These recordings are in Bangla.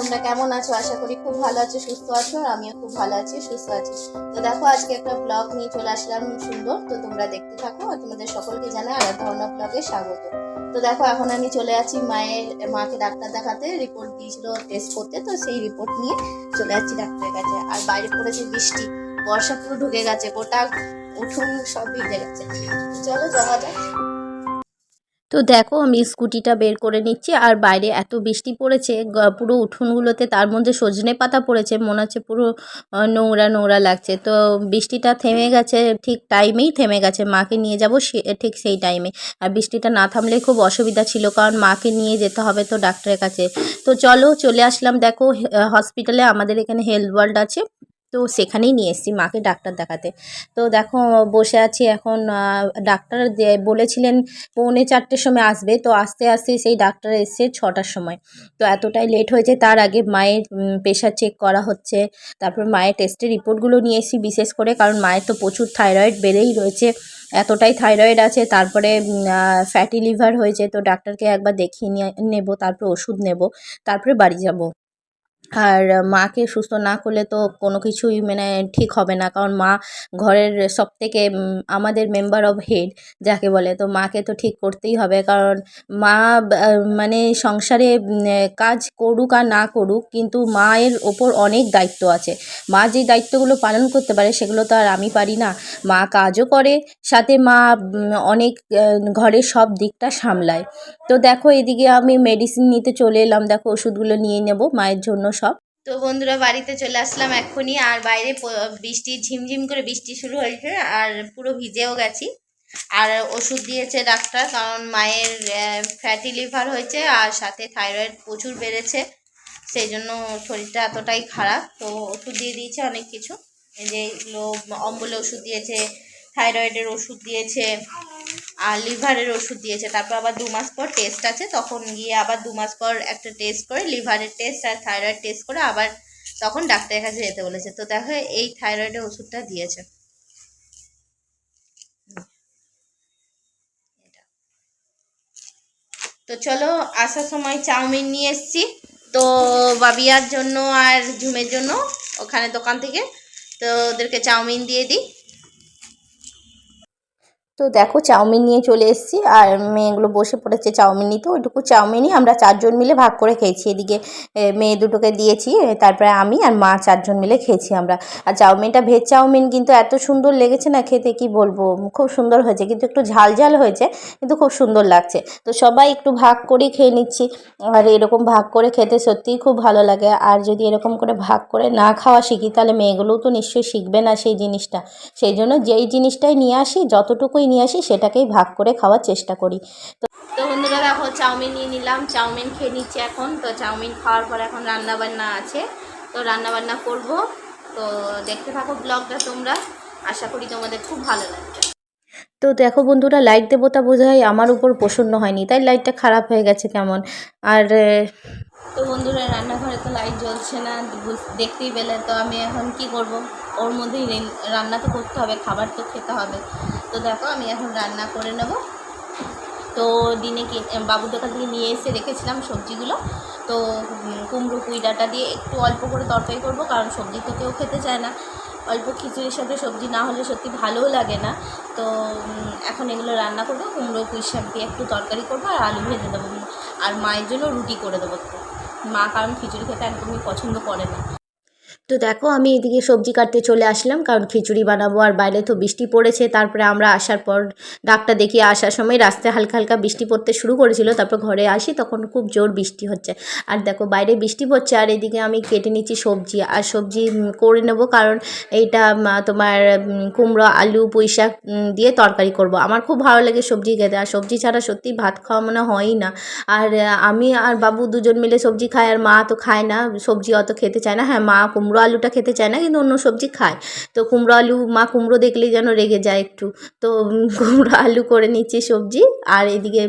তোমরা কেমন আছো? আশা করি খুব ভালো আছো, সুস্থ আছো, আর আমিও খুব ভালো আছি, সুস্থ আছি। তো দেখো, আজকে একটা ব্লগ নিয়ে চলে আসলাম সুন্দর। তো তোমরা দেখতে থাকো, আর তোমাদের সকলকে জানাই আর ধর্ণা ব্লগে স্বাগত। তো দেখো, এখন আমি চলে আছি মায়ের, মাকে ডাক্তার দেখাতে রিপোর্ট দিয়েছিল টেস্ট করতে, তো সেই রিপোর্ট নিয়ে চলে যাচ্ছি ডাক্তারের কাছে। আর বাইরে পড়েছে বৃষ্টি, বর্ষা পুরো ঢুকে গেছে, গোটা উঠুন সব ভিজে গেছে। চলো যাওয়া যাক। তো দেখো আমি স্কুটিটা বের করে নিচ্ছি আর বাইরে এত বৃষ্টি পড়েছে পুরো উঠোনগুলোতে তার মধ্যে সজনে পাতা পড়েছে, মনে হচ্ছে পুরো নোংরা নোংরা লাগছে। তো বৃষ্টিটা থেমে গেছে, ঠিক টাইমেই থেমে গেছে, মাকে নিয়ে যাব ঠিক সেই টাইমে। আর বৃষ্টিটা না থামলে খুব অসুবিধা ছিল, কারণ মাকে নিয়ে যেতে হবে তো ডাক্তারের কাছে। তো চলো চলে আসলাম, দেখো হসপিটালে আমাদের এখানে হেলথ ওয়ার্ল্ড আছে। তো সেখানেই নিয়ে এসেছি মাকে ডাক্তার দেখাতে। তো দেখো, বসে আছি এখন ডাক্তার বলেছিলেন পৌনে চারটের সময় আসবে। তো আস্তে আস্তে সেই ডাক্তার এসছে ছটার সময়। তো এতটাই লেট হয়েছে, তার আগে মায়ের প্রেশার চেক করা হচ্ছে। তারপর মায়ের টেস্টের রিপোর্টগুলো নিয়ে এসেছি বিশেষ করে, কারণ মায়ের তো প্রচুর থাইরয়েড বেড়েই রয়েছে। এতটাই থাইরয়েড আছে, তারপরে ফ্যাটি লিভার হয়েছে। তো ডাক্তারকে একবার দেখিয়ে নিয়ে, নেব, তারপর ওষুধ নেব, তারপরে বাড়ি যাব। আর মাকে সুস্থ না করলে তো কোনো কিছুই মানে ঠিক হবে না। কারণ মা ঘরের সব থেকে আমাদের মেম্বার অফ হেড যাকে বলে, তো মাকে তো ঠিক করতেই হবে। কারণ মা মানে সংসারে কাজ করুক আর না করুক, কিন্তু মায়ের ওপর অনেক দায়িত্ব আছে। মা যে দায়িত্বগুলো পালন করতে পারে, সেগুলো তো আর আমি পারি না। মা কাজও করে, সাথে মা অনেক ঘরের সব দিকটা সামলায়। তো দেখো, এদিকে আমি মেডিসিন নিতে চলে এলাম। দেখো, ওষুধগুলো নিয়ে নেব। মায়ের জন্য তো বন্ধুরা, বাড়িতে চলে আসলাম এক্ষুনি। আর বাইরে বৃষ্টি, ঝিমঝিম করে বৃষ্টি শুরু হয়েছে, আর পুরো ভিজেও গেছি। আর ওষুধ দিয়েছে ডাক্তার, কারণ মায়ের ফ্যাটি লিভার হয়েছে, আর সাথে থাইরয়েড প্রচুর বেড়েছে। সেই জন্য শরীরটা এতটাই খারাপ। তো ওষুধ দিয়ে দিয়েছে অনেক কিছু। এই যে এগুলো অম্বলের ওষুধ দিয়েছে থাইরয়েডের ওষুধ দিয়েছে, আর লিভারের ওষুধ দিয়েছে। তারপর আবার দু মাস পর টেস্ট আছে, তখন গিয়ে আবার দু মাস পর একটা টেস্ট করে, লিভারের টেস্ট আর থাইরয়েড টেস্ট করে আবার তখন ডাক্তারের কাছে যেতে বলেছে। তো দেখো, এই থাইরয়েডের ওষুধটা দিয়েছে। তো চলো, আসার সময় চাউমিন নিয়ে এসছি। তো বাবিয়ার জন্য আর ঝুমের জন্য ওখানে দোকান থেকে, তো ওদেরকে চাউমিন দিয়ে দিই। তো দেখো চাউমিন নিয়ে চলে এসেছি। আর মেয়েগুলো বসে পড়েছে চাউমিন নিতে। ওইটুকু চাউমিনই আমরা চারজন মিলে ভাগ করে খেয়েছি। এদিকে মেয়ে দুটোকে দিয়েছি তারপরে আমি আর মা চারজন মিলে খেয়েছি আমরা। আর চাউমিনটা ভেজ চাউমিন কিন্তু এত সুন্দর লেগেছে না খেতে, কি বলব? খুব সুন্দর হয়েছে। কিন্তু একটু ঝাল ঝাল হয়েছে, কিন্তু খুব সুন্দর লাগছে। তো সবাই একটু ভাগ করেই খেয়ে নিচ্ছি। আর এরকম ভাগ করে খেতে সত্যিই খুব ভালো লাগে। আর যদি এরকম করে ভাগ করে না খাওয়া শিখি, তাহলে মেয়েগুলোও তো নিশ্চয়ই শিখবে না সেই জিনিসটা। সেই জন্য যেই জিনিসটাই নিয়ে আসি, যতটুকুই নিয়ে আসি, সেটাকেই ভাগ করে খাওয়ার চেষ্টা করি। তো তো বন্ধুরা দেখো, চাউমিন নিয়ে নিলাম, চাউমিন খেয়ে নিচ্ছি এখন। তো চাউমিন খাওয়ার পর এখন রান্নাবান্না আছে। তো রান্নাবান্না করব। তো দেখতে থাকো ব্লগটা তোমরা। আশা করি তোমাদের খুব ভালো লাগবে। তো দেখো বন্ধুরা লাইট দেবতা বোঝাই আমার উপর প্রসন্ন হয়নি, তাই লাইটটা খারাপ হয়ে গেছে কেমন? আর তো বন্ধুরা, রান্নাঘরে তো লাইট জ্বলছে না দেখতেই পেলে। তো আমি এখন কি করব? ওর মধ্যেই রান্না তো করতে হবে, খাবার তো খেতে হবে। তো দেখো, আমি এখন রান্না করে নেব। তো দিনে কি বাবুর দোকান থেকে নিয়ে এসে রেখেছিলাম সবজিগুলো। তো কুমড়ো পুঁই ডাঁটা দিয়ে একটু অল্প করে তরকারি করব, কারণ সবজি তো কেউ খেতে চায় না। অল্প খিচুড়ির সাথে সবজি না হলে সত্যি ভালোও লাগে না। তো এখন এগুলো রান্না করব, কুমড়ো, পুঁই শাক দিয়ে একটু তরকারি করব আর আলু ভেজে দেবো। আর মায়ের জন্য রুটি করে দেবো। মা কারণ খিচুড়ি খেতে একদমই পছন্দ করে না। তো দেখো, আমি এদিকে সবজি কাটতে চলে আসলাম, কারণ খিচুড়ি বানাবো আর বাইরে তো বৃষ্টি পড়েছে। তারপরে আমরা আসার পর ডাক্তার দেখিয়ে আসার সময় রাস্তায় হালকা হালকা বৃষ্টি পড়তে শুরু করেছিল। তারপর ঘরে আসি, তখন খুব জোর বৃষ্টি হচ্ছে। আর দেখো, বাইরে বৃষ্টি পড়ছে, আর এদিকে আমি কেটে নিচ্ছি সবজি। আর সবজি করে নেব, কারণ এইটা তোমার কুমড়ো, আলু, পুঁই শাক দিয়ে তরকারি করব। আমার খুব ভালো লাগে সবজি খেতে, আর সবজি ছাড়া সত্যি ভাত খাওয়া মনে হয়ই না। আর আমি আর বাবু দুজন মিলে সবজি খাই, আর মা তো খায় না, সবজি অত খেতে চায় না। হ্যাঁ মা কুমড়ো আলুটা খেতে চায় না, কিন্তু অন্য সবজি খায়। তো কুমড়ো আলু, মা কুমড়ো দেখলেই যেন রেগে যায় একটু। তো কুমড়ো আলু করে নিচ্ছি সবজি, আর এদিকে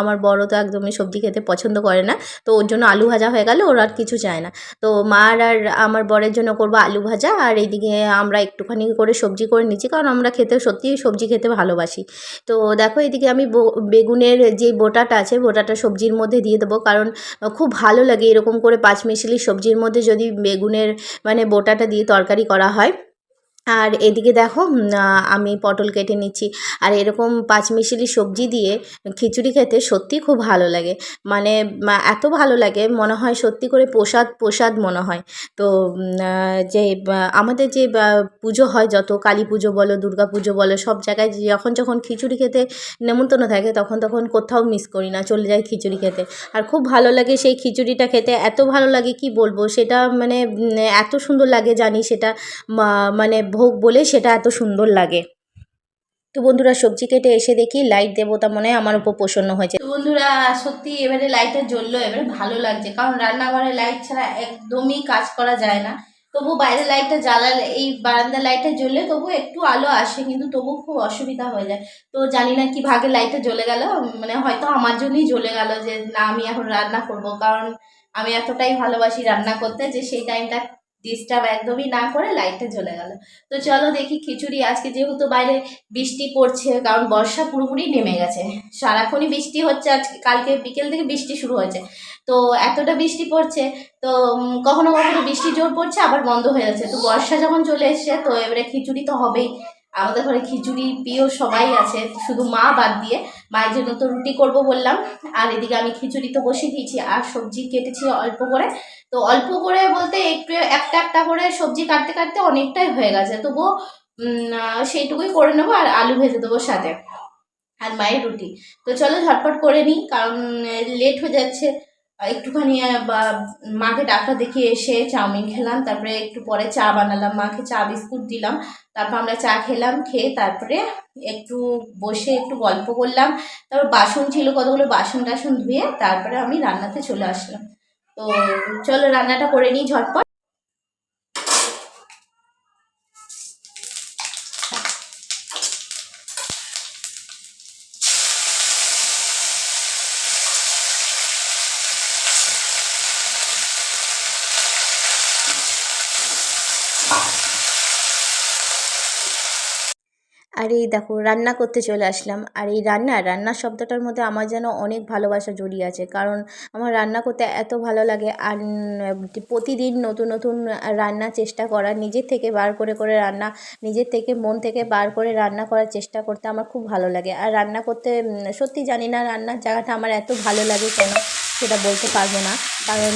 আমার বড় তো একদমই সবজি খেতে পছন্দ করে না। তো ওর জন্য আলু ভাজা হয়ে গেল, ওর আর কিছু চায় না। তো মার আর আমার বরের জন্য করব আলু ভাজা, আর এইদিকে আমরা একটুখানি করে সবজি করে নিচ্ছি, কারণ আমরা খেতে সত্যিই সবজি খেতে ভালোবাসি। তো দেখো এদিকে আমি বেগুনের যে বোটাটা আছে, বোটাটা সবজির মধ্যে দিয়ে দেবো, কারণ খুব ভালো লাগে এরকম করে পাঁচ পাঁচমিশালি সবজির মধ্যে যদি বেগুনের মানে বোটাটা দিয়ে তরকারি করা হয়। আর এদিকে দেখো আমি পটল কেটে নিচ্ছি। আর এরকম পাঁচমিশালি সবজি দিয়ে খিচুড়ি খেতে সত্যি খুব ভালো লাগে। মানে এত ভালো লাগে, মনে হয় সত্যি করে প্রসাদ প্রসাদ মনে হয়। তো যে আমাদের যে পুজো হয় যত, কালী পুজো বলো, দুর্গা পুজো বলো, সব জায়গায় যখন যখন খিচুড়ি খেতে নেমন্তন্ন থাকে, তখন তখন কোথাও মিস করি না, চলে যাই খিচুড়ি খেতে। আর খুব ভালো লাগে সেই খিচুড়িটা খেতে, এত ভালো লাগে কি বলব, সেটা মানে এত সুন্দর লাগে জানি সেটা মানে ভোগ বলে সেটা এত সুন্দর লাগে। তো বন্ধুরা, সবজি কেটে এসে দেখি লাইট দেবতা মনে আমার উপর প্রসন্ন হয়েছে। তো বন্ধুরা, সত্যি এবারে লাইটটা জ্বললো এবারে ভালো লাগছে, কারণ রান্নাঘরে লাইট ছাড়া একদমই কাজ করা যায় না। তবু বাইরে লাইটটা জ্বালালে, এই বারান্দার লাইটটা জ্বললে তবু একটু আলো আসে, কিন্তু তবু খুব অসুবিধা হয়ে যায়। তো জানি না কি ভাগে লাইটটা জ্বলে গেল মানে হয়তো আমার জন্যই জ্বলে গেল যে, না আমি এখন রান্না করব, কারণ আমি এতটাই ভালোবাসি রান্না করতে যে সেই টাইমটা ডিস্টার্ব একদমই না করে লাইটটা চলে গেল। তো চলো দেখি খিচুড়ি, আজকে যেহেতু বাইরে বৃষ্টি পড়ছে, কারণ বর্ষা পুরোপুরি নেমে গেছে। সারাক্ষণই বৃষ্টি হচ্ছে, আজকে, কালকে বিকেল থেকে বৃষ্টি শুরু হয়েছে। তো এতটা বৃষ্টি পড়ছে, তো কখনো কখনো বৃষ্টি জোর পড়ছে, আবার বন্ধ হয়ে যাচ্ছে। তো বর্ষা যখন চলে এসছে, তো এবারে খিচুড়ি তো হবেই। আমাদের ঘরে খিচুড়ি প্রিয় সবাই আছে, শুধু মা বাদ দিয়ে। মায়ের জন্য তো রুটি করব বললাম, আর এদিকে আমি খিচুড়ি তো বসিয়ে দিয়েছি, আর সবজি কেটেছি অল্প করে। তো অল্প করে বলতে একটু, একটা একটা করে সবজি কাটতে কাটতে অনেকটাই হয়ে গেছে। তবুও সেইটুকুই করে নেব আর আলু ভেজে দেবো সাথে, আর মায়ের রুটি। তো চলো ঝটপট করে নিই, কারণ লেট হয়ে যাচ্ছে। একটুখানি বা মাকে ডাক্তার দেখিয়ে এসে চাউমিন খেলাম, তারপরে একটু পরে চা বানালাম, মাকে চা বিস্কুট দিলাম, তারপর আমরা চা খেলাম, খেয়ে তারপরে একটু বসে একটু গল্প করলাম, তারপর বাসন ছিল কতগুলো বাসন টাসন ধুয়ে তারপরে আমি রান্নাতে চলে আসলাম। তো চলো রান্নাটা করে নিই ঝটপট। আর এই দেখো, রান্না করতে চলে আসলাম। আর এই রান্না, রান্নার শব্দটার মধ্যে আমার যেন অনেক ভালোবাসা জড়িয়ে আছে। কারণ আমার রান্না করতে এত ভালো লাগে, আর প্রতিদিন নতুন নতুন রান্না চেষ্টা করা নিজের থেকে বার করে করে রান্না, নিজের থেকে, মন থেকে বার করে রান্না করার চেষ্টা করতে আমার খুব ভালো লাগে। আর রান্না করতে সত্যি জানি না রান্নার জায়গাটা আমার এত ভালো লাগে কেন। সেটা বলতে পারব না। কারণ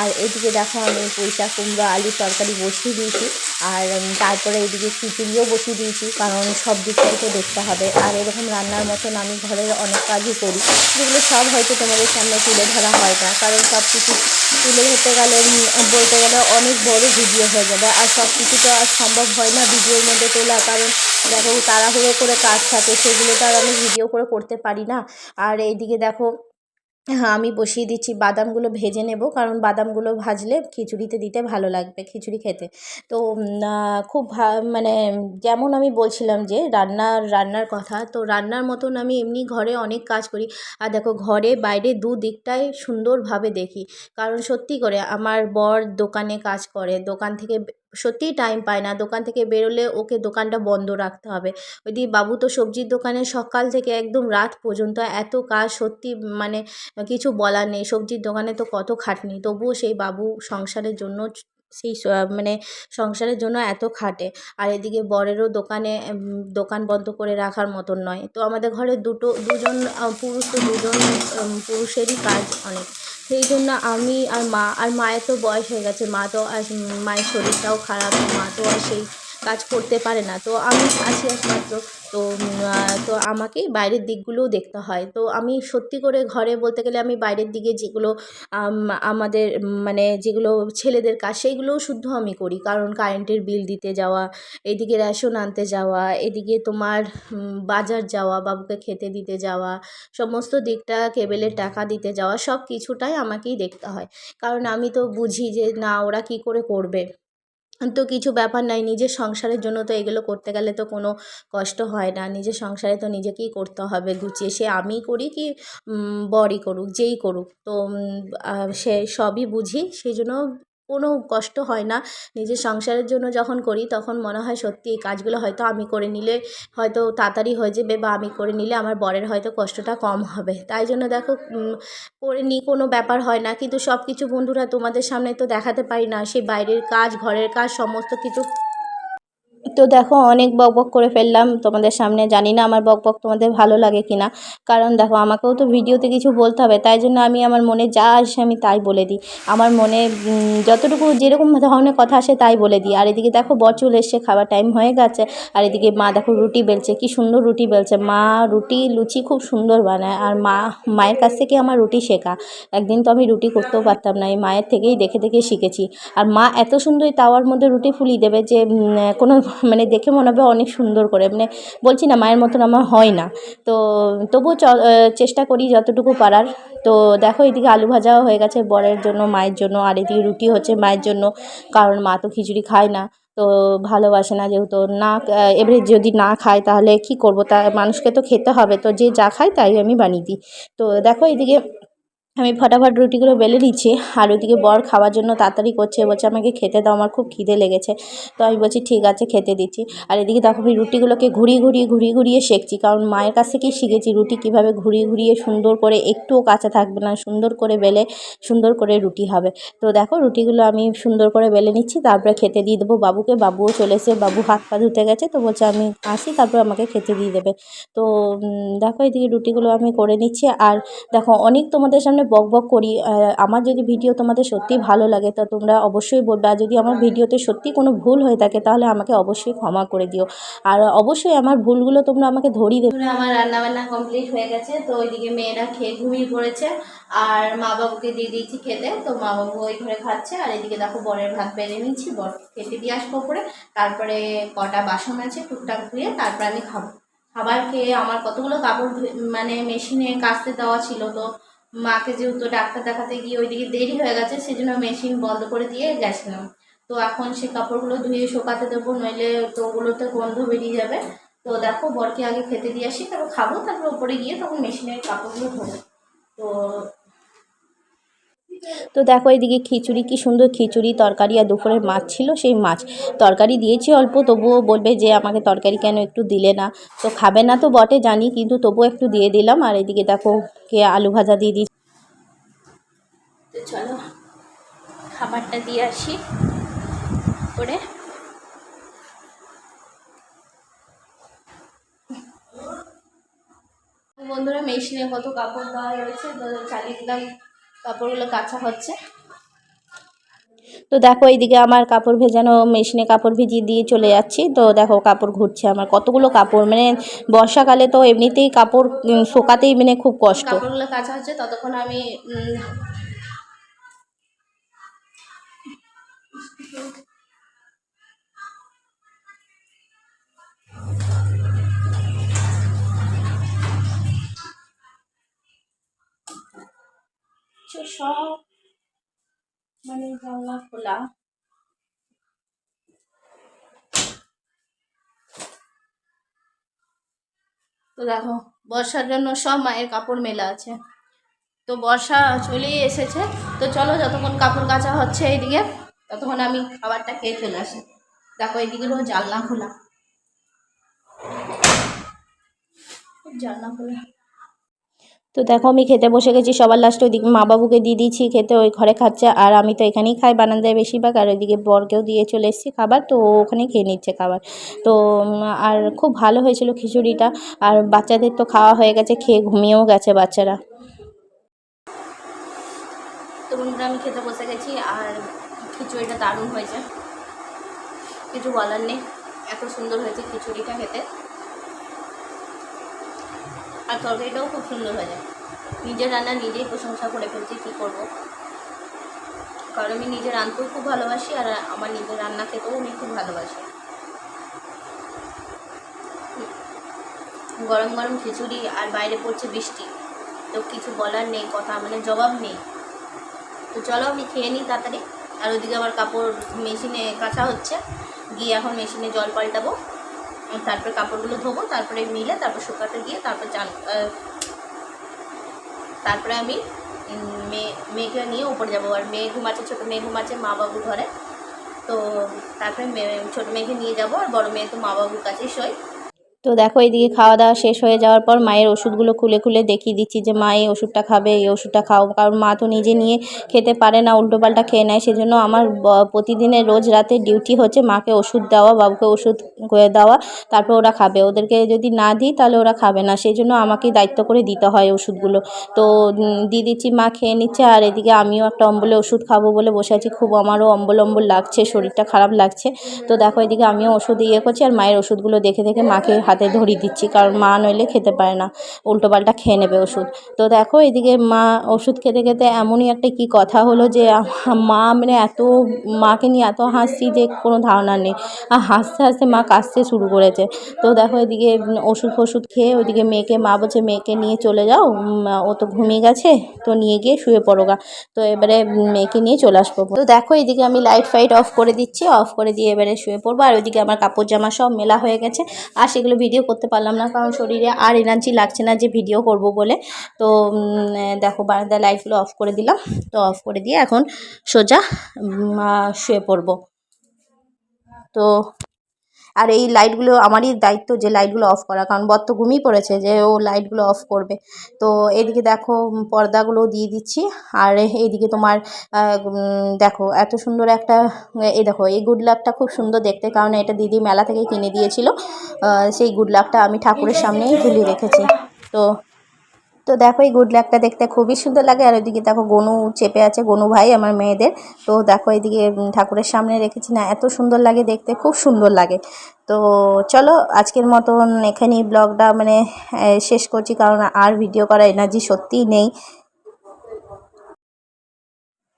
আর এদিকে দেখো আমি পুঁইশাক কুমড়ো আলুর তরকারি বসিয়ে দিয়েছি। আর তারপরে এদিকে খিচুড়িও বসিয়ে দিয়েছি। কারণ সব দিকটাই তো দেখতে হবে। আর এরকম রান্নার মতন আমি ঘরের অনেক কাজই করি। যেগুলো সব হয়তো তোমাদের সামনে তুলে ধরা হয় না। কারণ সব কিছু তুলে ধরতে গেলে বলতে গেলে অনেক বড় ভিডিও হয়ে যাবে। আর সব কিছু তো আর সম্ভব হয় না ভিডিওর মধ্যে তোলা। কারণ দেখো তাড়াহুড়ো করে কাজ থাকে। সেগুলো তো আর আমি ভিডিও করে করতে পারি না। আর এইদিকে দেখো আমি বসিয়ে দিচ্ছি। বাদামগুলো ভেজে নেব, কারণ বাদামগুলো ভাজলে খিচুড়িতে দিতে ভালো লাগবে, খিচুড়ি খেতে। তো খুব মানে যেমন আমি বলছিলাম যে, রান্নার রান্নার কথা, তো রান্নার মতন আমি এমনি ঘরে অনেক কাজ করি। আর দেখো, ঘরে বাইরে দু দিকটাই সুন্দরভাবে দেখি। কারণ সত্যি করে, আমার বর দোকানে কাজ করে, দোকান থেকে সত্যিই টাইম পায় না। দোকান থেকে বেরোলে ওকে দোকানটা বন্ধ রাখতে হবে। ওইদিকে বাবু তো সবজির দোকানে সকাল থেকে একদম রাত পর্যন্ত এত কাজ সত্যি মানে কিছু বলার নেই। সবজির দোকানে তো কত খাটনি। তবুও সেই বাবু সংসারের জন্য সেই মানে সংসারের জন্য এত খাটে। আর এদিকে বরেরও দোকানে দোকান বন্ধ করে রাখার মতন নয়। তো আমাদের ঘরে দুটো, দুজন পুরুষ তো দুজন পুরুষেরই কাজ অনেক। সেই জন্য আমি আর মা, আর মায়ের তো বয়স হয়ে গেছে। মা তো আর মায়ের শরীরটাও খারাপ, মা তো আর সেই কাজ করতে পারে না। তো আমি আছি একমাত্র। তো তো আমাকেই বাইরের দিকগুলোও দেখতে হয়। তো আমি সত্যি করে ঘরে বলতে গেলে আমি বাইরের দিকে যেগুলো আমাদের মানে যেগুলো ছেলেদের কাজ, সেইগুলোও শুদ্ধ আমি করি। কারণ কারেন্টের বিল দিতে যাওয়া, এদিকে রেশন আনতে যাওয়া, এদিকে তোমার বাজার যাওয়া, বাবুকে খেতে দিতে যাওয়া, সমস্ত দিকটা কেবেলের টাকা দিতে যাওয়া, সব কিছুটাই আমাকেই দেখতে হয়। কারণ আমি তো বুঝি যে, না, ওরা কী করে করবে? তো কিছু ব্যাপার নাই, নিজের সংসারের জন্য তো এগুলো করতে গেলে তো কোনো কষ্ট হয় না। নিজের সংসারে তো নিজেকেই করতে হবে, গুছিয়ে সে আমি করি কি বরই করুক, যেই করুক। তো সে সবই বুঝি, সেই জন্য কোনো কষ্ট হয় না। নিজের সংসারের জন্য যখন করি তখন মনে হয় সত্যি এই কাজগুলো হয়তো আমি করে নিলে হয়তো তাড়াতাড়ি হয়ে যাবে বা আমি করে নিলে আমার বরের হয়তো কষ্টটা কম হবে। তাই জন্য দেখো করে নিই কোনো ব্যাপার হয় না। কিন্তু সব কিছু বন্ধুরা তোমাদের সামনে তো দেখাতে পারি না। সেই বাইরের কাজ, ঘরের কাজ, সমস্ত কিছু তো দেখো, অনেক বক বক করে ফেললাম। তোমাদের সামনে জানি না আমার বক বক তোমাদের ভালো লাগে কি না কারণ দেখো, আমাকেও তো ভিডিওতে কিছু বলতে হবে, তাই জন্য আমি আমার মনে যা আসে আমি তাই বলে দিই। আমার মনে যতটুকু যেরকম ধরনের কথা আসে তাই বলে দিই। আর এদিকে দেখো, বর এসছে, খাবার টাইম হয়ে গেছে। আর এদিকে মা দেখো, রুটি বেলছে, কি সুন্দর রুটি বেলছে। মা রুটি, লুচি খুব সুন্দর বানায়। আর মা, মায়ের কাছ থেকে আমার রুটি শেখা। একদিন তো আমি রুটি করতেও পারতাম না, এই মায়ের থেকেই দেখে দেখে শিখেছি। আর মা এত সুন্দর তাওয়ার মধ্যে রুটি ফুলিয়ে দেবে যে কোনো মানে দেখে মনে হবে অনেক সুন্দর করে মানে বলছি না মায়ের মতন আমার হয় না। তো তবুও চেষ্টা করি যতটুকু পারার। তো দেখো এদিকে আলু ভাজাও হয়ে গেছে বরের জন্য, মায়ের জন্য, আর এদিকে রুটি হচ্ছে মায়ের জন্য, কারণ মা তো খিচুড়ি খায় না। তো ভালোবাসে না যেহেতু না এবারে যদি না খায় তাহলে কি করব? তা মানুষকে তো খেতে হবে, তো যে যা খায় তাই আমি বানিয়ে দিই। তো দেখো এদিকে আমি ফটাফট রুটিগুলো বেলে নিচ্ছি, আর ওইদিকে বর খাওয়ার জন্য তাড়াতাড়ি করছে, বলছে আমাকে খেতে দাও, আমার খুব খিদে লেগেছে। তো আমি বলছি, ঠিক আছে, খেতে দিচ্ছি। আর এদিকে দেখো, আমি রুটিগুলোকে ঘুরিয়ে ঘুরিয়ে ঘুরিয়ে ঘুরিয়ে শেখছি কারণ মায়ের কাছ থেকেই শিখেছি রুটি কীভাবে ঘুরিয়ে ঘুরিয়ে সুন্দর করে, একটুও কাঁচা থাকবে না, সুন্দর করে বেলে সুন্দর করে রুটি হবে। তো দেখো, রুটিগুলো আমি সুন্দর করে বেলে নিচ্ছি, তারপরে খেতে দিয়ে দেবো বাবুকে, বাবুও চলে এসে বাবু হাত পা ধুতে গেছে, তো বলছে আমি আসি, তারপর আমাকে খেতে দিয়ে দেবে। তো দেখো, এদিকে রুটিগুলো আমি করে নিচ্ছি, আর দেখো, অনেক তোমাদের সামনে বক বক করি আমার যদি ভিডিও তোমাদের সত্যিই ভালো লাগে, তো তোমরা অবশ্যই বলবে। আর যদি আমার ভিডিওতে সত্যি কোনো ভুল হয়ে থাকে, তাহলে আমাকে অবশ্যই ক্ষমা করে দিও। আর অবশ্যই আমার ভুলগুলো তোমরা আমাকে ধরিয়ে দেবে। আমার রান্না বান্না কমপ্লিট হয়ে গেছে, তো ওইদিকে মেয়েরা খেয়ে ঘুমিয়ে পড়েছে। আর মা বাবুকে দিয়ে দিয়েছি খেতে, তো মা বাবু ওই ঘরে খাচ্ছে। আর এদিকে দেখো বরের ভাত বেড়ে নিচ্ছি বর খেতে দিয়ে আসব পরে তারপরে কটা বাসন আছে টুকটাক ধুয়ে তারপরে আমি খাব। খাবার খেয়ে আমার কতগুলো কাপড় মানে মেশিনে কাচতে দেওয়া ছিল তো মাকে যেহেতু ডাক্তার দেখাতে গিয়ে ওইদিকে দেরি হয়ে গেছে, সেজন্য মেশিন বন্ধ করে দিয়ে গেছিলাম। তো এখন সে কাপড়গুলো ধুয়ে শোকাতে দেবো, নইলে তো ওগুলোতে গন্ধ বেরিয়ে যাবে। তো দেখো, বরকে আগে খেতে দিয়ে আসি, তারপর খাব, তারপর ওপরে গিয়ে তখন মেশিনের কাপড়গুলো ধোবো। তো তো দেখো এদিকে খিচুড়ি, কি সুন্দর খিচুড়ি, তরকারি আর দুপুরের মাছ ছিল, সেই মাছ। তরকারি দিয়েছি অল্প, তবুও বলবে যে আমাকে তরকারি কেন একটু দিলে না। তো খাবে না তো বটে, জানি, কিন্তু তবুও একটু দিয়ে দিলাম। আর এদিকে দেখো কে আলু ভাজা দিয়ে দিই চলো, খাবারটা দিয়ে আসি করে। বন্ধুরা, মেশিনে কত কাপড় দেওয়া রয়েছে চালিয়ে দিলাম। কাপড়গুলো কাঁচা হচ্ছে। তো দেখো এইদিকে আমার কাপড় ভেজানো মেশিনে কাপড় ভিজিয়ে দিয়ে চলে যাচ্ছি। তো দেখো কাপড় ঘুরছে আমার। কতগুলো কাপড়? মানে বর্ষাকালে তো এমনিতেই কাপড় শোকাতেই মানে খুব কষ্ট। কাপড়গুলো কাঁচা হচ্ছে ততক্ষণ আমি উম, তো সব মানে জানলা খোলা। তো দেখো, বর্ষার জন্য সব মায়ের কাপড় মেলা আছে। তো বর্ষা চলেই এসেছে। তো চলো, যতক্ষণ কাপড় কাচা হচ্ছে এইদিকে, ততক্ষণ আমি খাবারটা খেয়ে চলে আসি। দেখো এইদিকেও জানলা খোলা। জানলা খোলা। তো দেখো আমি খেতে বসে গেছি, সবার লাস্টে ওইদিকে মা বাবুকে দিয়ে দিয়েছি, খেতে ওই ঘরে খাচ্ছে, আর আমি তো এখানেই খাই বারান্দায় বেশিরভাগ, আর ওইদিকে বরকেও দিয়ে চলে এসেছি খাবার, তো ও ওখানেই খেয়ে নিচ্ছে খাবার। তো আর খুব ভালো হয়েছিল খিচুড়িটা, আর বাচ্চাদের তো খাওয়া হয়ে গেছে, খেয়ে ঘুমিয়েও গেছে বাচ্চারা। আমি খেতে বসে গেছি, আর খিচুড়িটা দারুণ হয়েছে। কিছু বলার নেই, এত সুন্দর হয়েছে খিচুড়িটা খেতে। আর তরকারিটাও খুব সুন্দর হয়ে যায়। নিজের রান্না নিজেই প্রশংসা করে ফেলছি কী করব। কারণ আমি নিজে রাঁধতেও খুব ভালোবাসি আর আমার নিজের রান্না খেতেও আমি খুব ভালোবাসি। গরম গরম খিচুড়ি আর বাইরে পড়ছে বৃষ্টি। তো কিছু বলার নেই, কথা মানে জবাব নেই। তো চলো আমি খেয়ে নিই তাড়াতাড়ি। আর ওদিকে আমার কাপড় মেশিনে কাঁচা হচ্ছে। গিয়ে এখন মেশিনে জল পাল্টাবো। তারপর কাপড়গুলো ধোবো, তারপরে মিলে তারপর শুকাতে গিয়ে তারপর চান তারপরে আমি মেয়ে, মেয়েকে নিয়ে উপরে যাব। আর মেয়ে ঘুমাচ্ছে, ছোটো মেয়ে ঘুমাচ্ছে মা বাবু ঘরে। তো তারপরে মেয়ে ছোটো মেয়েকে নিয়ে যাব আর বড় মেয়ে তো মা বাবুর কাছেই শোয়। তো দেখো, এইদিকে খাওয়া দাওয়া শেষ হয়ে যাওয়ার পর মায়ের ওষুধগুলো খুলে খুলে দেখিয়ে দিচ্ছি যে মা এই ওষুধটা খাবে, এই ওষুধটা খাও। কারণ মা তো নিজে নিয়ে খেতে পারে না উল্টোপাল্টা খেয়ে নেয়। সেজন্য আমার প্রতিদিনের রোজ রাতে ডিউটি হচ্ছে মাকে ওষুধ দেওয়া, বাবুকে ওষুধ করে দেওয়া, তারপর ওরা খাবে। ওদেরকে যদি না দিই, তাহলে ওরা খাবে না। সেই জন্য আমাকেই দায়িত্ব করে দিতে হয় ওষুধগুলো। তো দিয়ে দিচ্ছি, মা খেয়ে নিচ্ছে। আর এদিকে আমিও একটা অম্বলে ওষুধ খাব বলে বসে আছি। খুব আমারও অম্বল অম্বল লাগছে, শরীরটা খারাপ লাগছে। তো দেখো, এদিকে আমিও ওষুধ ইয়ে করছি। আর মায়ের ওষুধগুলো দেখে দেখে মাকে হাতে ধরিয়ে দিচ্ছি, কারণ মা নইলে খেতে পারে না। উল্টো উল্টোপাল্টা খেয়ে নেবে ওষুধ। তো দেখো, এদিকে মা ওষুধ খেতে খেতে এমনই একটা কি কথা হলো যে মা মানে এত, মাকে নিয়ে এত হাসছি যে কোনো ধারণা নেই। আর হাসতে হাসতে মা কাশতে শুরু করেছে। তো দেখো, এদিকে ওষুধ ফষুধ খেয়ে ওইদিকে মেয়েকে, মা বলছে, মেয়েকে নিয়ে চলে যাও। ও তো ঘুমিয়ে গেছে, তো নিয়ে গিয়ে শুয়ে পড়ো গা। তো এবারে মেয়েকে নিয়ে চলে আসব। তো দেখো, এদিকে আমি লাইট ফাইট অফ করে দিচ্ছি। অফ করে দিয়ে এবারে শুয়ে পড়ব। আর ওইদিকে আমার কাপড় জামা সব মেলা হয়ে গেছে। আর সেগুলো ভিডিও করতে পারলাম না, কারণ শরীরে আর এনার্জি লাগছে না যে ভিডিও করব বলে। তো দেখো বারান্দা লাইটগুলো অফ করে দিলাম। তো অফ করে দিয়ে এখন সোজা শুয়ে পড়ব। তো আর এই লাইটগুলো আমারই দায়িত্ব যে লাইটগুলো অফ করা। কারণ বর তো ঘুমিয়ে পড়েছে যে ও লাইটগুলো অফ করবে। তো এদিকে দেখো পর্দাগুলো দিয়ে দিচ্ছি। আর এইদিকে তোমার দেখো, এত সুন্দর একটা, এই দেখো, এই গুড লাকটা খুব সুন্দর দেখতে। কারণ এটা দিদি মেলা থেকে কিনে দিয়েছিল। সেই গুড লাকটা আমি ঠাকুরের সামনেই ঝুলিয়ে রেখেছি। তো তো দেখো এই গুড লাকটা দেখতে খুবই সুন্দর লাগে। আর ওইদিকে দেখো গনু চেপে আছে, গনু ভাই আমার মেয়েদের। তো দেখো এইদিকে ঠাকুরের সামনে রেখেছি না, এত সুন্দর লাগে দেখতে, খুব সুন্দর লাগে। তো চলো, আজকের মতন এখানেই ব্লগটা মানে শেষ করছি। কারণ আর ভিডিও করা এনার্জি সত্যিই নেই।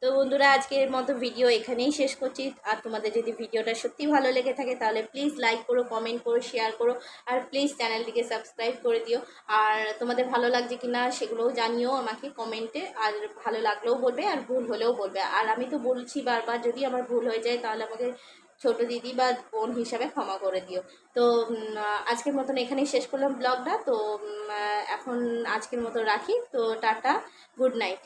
তো বন্ধুরা, আজকের মতো ভিডিও এখানেই শেষ করছি। আর তোমাদের যদি ভিডিওটা সত্যি ভালো লেগে থাকে, তাহলে প্লিজ লাইক করো কমেন্ট করো শেয়ার করো, আর প্লিজ চ্যানেলটিকে সাবস্ক্রাইব করে দিও। আর তোমাদের ভালো লাগছে কি না সেগুলোও জানিও আমাকে কমেন্টে আর ভালো লাগলেও বলবে, আর ভুল হলেও বলবে। আর আমি তো বলছি বারবার, যদি আমার ভুল হয়ে যায়, তাহলে আমাকে ছোট দিদি বা বোন হিসাবে ক্ষমা করে দিও। তো আজকের মতন এখানেই শেষ করলাম ব্লগটা তো এখন আজকের মতো রাখি। তো, টাটা গুড নাইট